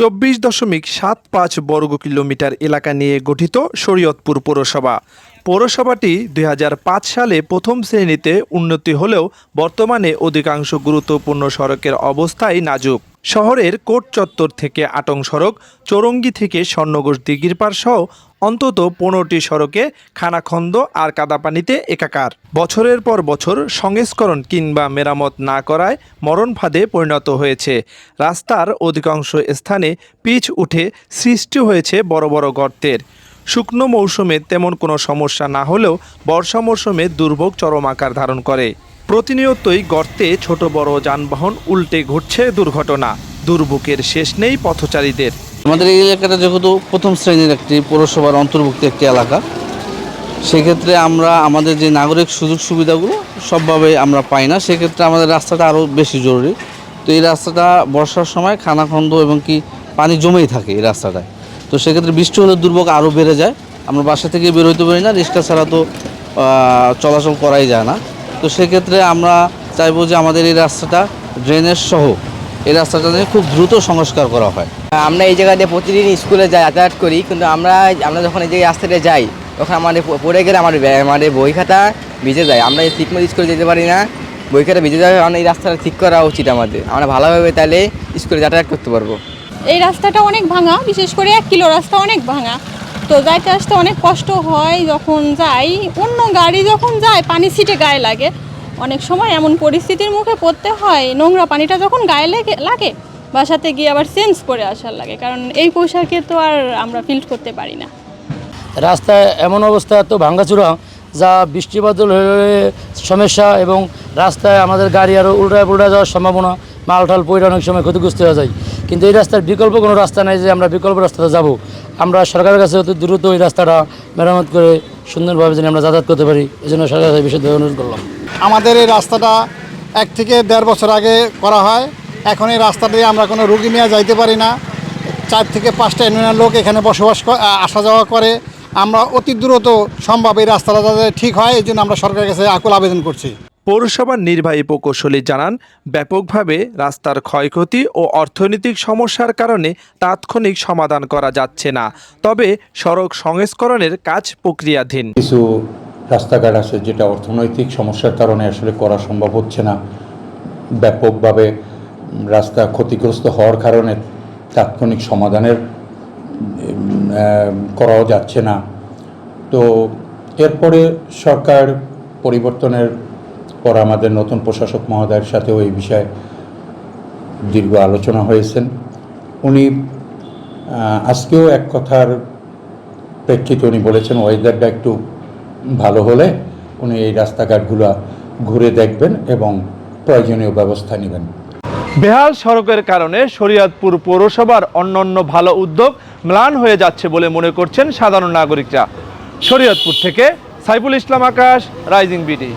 চব্বিশ দশমিক সাত পাঁচ বর্গ কিলোমিটার এলাকা নিয়ে গঠিত শরীয়তপুর পৌরসভা। পৌরসভাটি দুই হাজার পাঁচ সালে প্রথম শ্রেণীতে উন্নতি হলেও বর্তমানে অধিকাংশ গুরুত্বপূর্ণ সড়কের অবস্থাই নাজুক। শহরের কোট চত্বর থেকে আটং সড়ক, চৌরঙ্গি থেকে স্বর্ণগোষ দিঘির পার সহ অন্তত পনেরোটি সড়কে খানাখন্দ আর কাদাপানিতে একাকার। বছরের পর বছর সংস্করণ কিংবা মেরামত না করায় মরণ ফাঁদে পরিণত হয়েছে। রাস্তার অধিকাংশ স্থানে পিচ উঠে সৃষ্টি হয়েছে বড় বড় গর্তের। শুকনো মৌসুমে তেমন কোনো সমস্যা না হলেও বর্ষা মৌসুমে দুর্ভোগ চরম আকার ধারণ করে। প্রতিনিয়তই গর্তে ছোট বড় যানবাহন উল্টে ঘটছে দুর্ঘটনা। দুর্ভোগের শেষ নেই পথচারীদের। আমাদের এই এলাকাটা যেহেতু প্রথম শ্রেণির একটি পৌরসভার অন্তর্ভুক্ত একটি এলাকা, সেক্ষেত্রে আমরা আমাদের যে নাগরিক সুযোগ সুবিধাগুলো সবভাবে আমরা পাই না। সেক্ষেত্রে আমাদের রাস্তাটা আরও বেশি জরুরি। তো এই রাস্তাটা বর্ষার সময় খানাখন্দ এবং কি পানি জমেই থাকে এই রাস্তাটায়। তো সেক্ষেত্রে বৃষ্টি হলে দুর্ভোগ আরও বেড়ে যায়। আমরা বাসা থেকে বের হইতে পারি না, রিক্সা ছাড়া তো চলাচল করাই যায় না। তো সেক্ষেত্রে আমরা চাইব যে আমাদের এই রাস্তাটা ড্রেনের সহ এই রাস্তাটা নিয়ে খুব দ্রুত সংস্কার করা হয়। আমরা এই জায়গা দিয়ে প্রতিদিন স্কুলে যাই যাতায়াত করি কিন্তু আমরা আমরা যখন এই যে রাস্তাতে যাই তখন আমাদের প- পড়ে গেলে আমাদের আমাদের বই খাতা ভিজে যায়। আমরা ঠিক মতো স্কুলে যেতে পারি না বই খাতা ভিজে যাবে কারণ এই রাস্তাটা ঠিক করা উচিত আমাদের। আমরা ভালোভাবে তাহলে স্কুলে যাতায়াত করতে পারব। এই রাস্তাটা অনেক ভাঙা বিশেষ করে এক কিলো রাস্তা অনেক ভাঙা। তো যাইতে আসতে অনেক কষ্ট হয় যখন যাই। অন্য গাড়ি যখন যায়, পানি ছিটে গায়ে লাগে। অনেক সময় এমন পরিস্থিতির মুখে পড়তে হয়, নোংরা পানিটা যখন গায়ে লেগে, লাগে, বাসাতে গিয়ে আবার চেঞ্জ করে আসার লাগে। কারণ এই পোশাকে তো আর আমরা ফিল্ড করতে পারি না। রাস্তায় এমন অবস্থা এত ভাঙ্গাচুরা, যা বৃষ্টি বাদল হলে সমস্যা এবং রাস্তায় আমাদের গাড়ি আরও উল্টায় পুল্টায় যাওয়ার সম্ভাবনা মাল টাল পইরা অনেক সময় ক্ষতিগ্রস্ত হয়ে যায়। কিন্তু এই রাস্তার বিকল্প কোনো রাস্তা নাই যে আমরা বিকল্প রাস্তাতে যাব। আমরা সরকারের কাছে অতি দ্রুত এই রাস্তাটা মেরামত করে সুন্দরভাবে যেন আমরা যাতায়াত করতে পারি এই জন্য সরকারের কাছে বিশেষভাবে অনুরোধ করলাম। আমাদের এই রাস্তাটা এক থেকে দেড় বছর আগে করা হয়, এখন এই রাস্তা দিয়ে আমরা কোনো রুগী নিয়ে যাইতে পারি না। চার থেকে পাঁচটা ইউনিয়নের লোক এখানে বসবাস আসা যাওয়া করে। আমরা অতি দ্রুত সম্ভব এই রাস্তাটা যাতে ঠিক হয়, এই জন্য আমরা সরকারের কাছে আকুল আবেদন করছি। পৌরসভার নির্বাহী প্রকৌশলী জানান, ব্যাপকভাবে রাস্তার ক্ষয়ক্ষতি ও অর্থনৈতিক সমস্যার কারণে তাৎক্ষণিক সমাধান করা যাচ্ছে না। তবে সড়ক সংস্করণের কাজ প্রক্রিয়াধীন। কিছু রাস্তাঘাট আছে যেটা অর্থনৈতিক সমস্যার কারণে আসলে করা সম্ভব হচ্ছে না। ব্যাপকভাবে রাস্তা ক্ষতিগ্রস্ত হওয়ার কারণে তাৎক্ষণিক সমাধানের করাও যাচ্ছে না। তো এরপরে সরকার পরিবর্তনের পর আমাদের নতুন প্রশাসক মহোদয়ের সাথেও এই বিষয়ে দীর্ঘ আলোচনা হয়েছেন। উনি আজকেও এক কথার প্রেক্ষিতে উনি বলেছেন, ওয়েদারটা একটু ভালো হলে উনি এই রাস্তাঘাটগুলো ঘুরে দেখবেন এবং প্রয়োজনীয় ব্যবস্থা নেবেন। বেহাল সড়কের কারণে শরীয়তপুর পৌরসভার অন্যান্য ভালো উদ্যোগ ম্লান হয়ে যাচ্ছে বলে মনে করছেন সাধারণ নাগরিকরা। শরীয়তপুর থেকে সাইফুল ইসলাম আকাশ, রাইজিং বিডি।